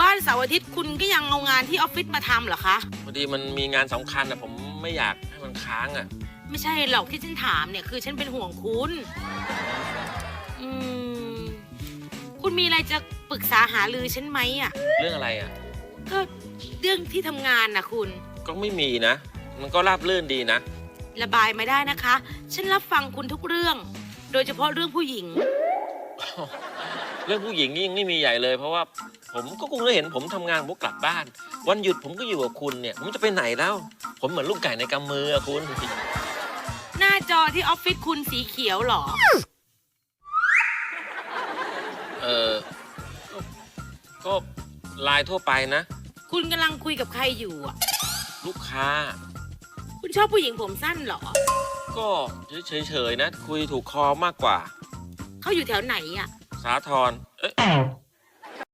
บ้านเสาร์อาทิตย์คุณก็ยังเอางานที่ออฟฟิศมาทำเหรอคะ พอดีมันมีงานสำคัญอะผมไม่อยากให้มันค้างอะไม่ใช่หรอกที่ฉันถามเนี่ยคือฉันเป็นห่วงคุณอืมคุณมีอะไรจะปรึกษาหารือฉันไหมอะ เรื่องอะไรอะก็เรื่องที่ทำงานนะคุณ ก็ไม่มีนะ มันก็ราบรื่นดีนะ ระบายมาได้นะคะ ฉันรับฟังคุณทุกเรื่อง โดยเฉพาะเรื่องผู้หญิง เรื่องผู้หญิงนี่ยังไม่มีใหญ่เลย เพราะว่าผมก็คงได้เห็นผมทำงานผมกลับบ้าน วันหยุดผมก็อยู่กับคุณเนี่ย ผมจะไปไหนแล้ว ผมเหมือนลูกไก่ในกำมืออะคุณ หน้าจอที่ออฟฟิศคุณสีเขียวเหรอ เออก็ก็ไลน์ทั่วไปนะ คุณกำลังคุยกับใครอยู่อะ ลูกค้า คุณชอบผู้หญิงผมสั้นเหรอ ก็เฉยๆนะ คุยถูกคอมากกว่า เขาอยู่แถวไหนอะ สาธรเอ้ย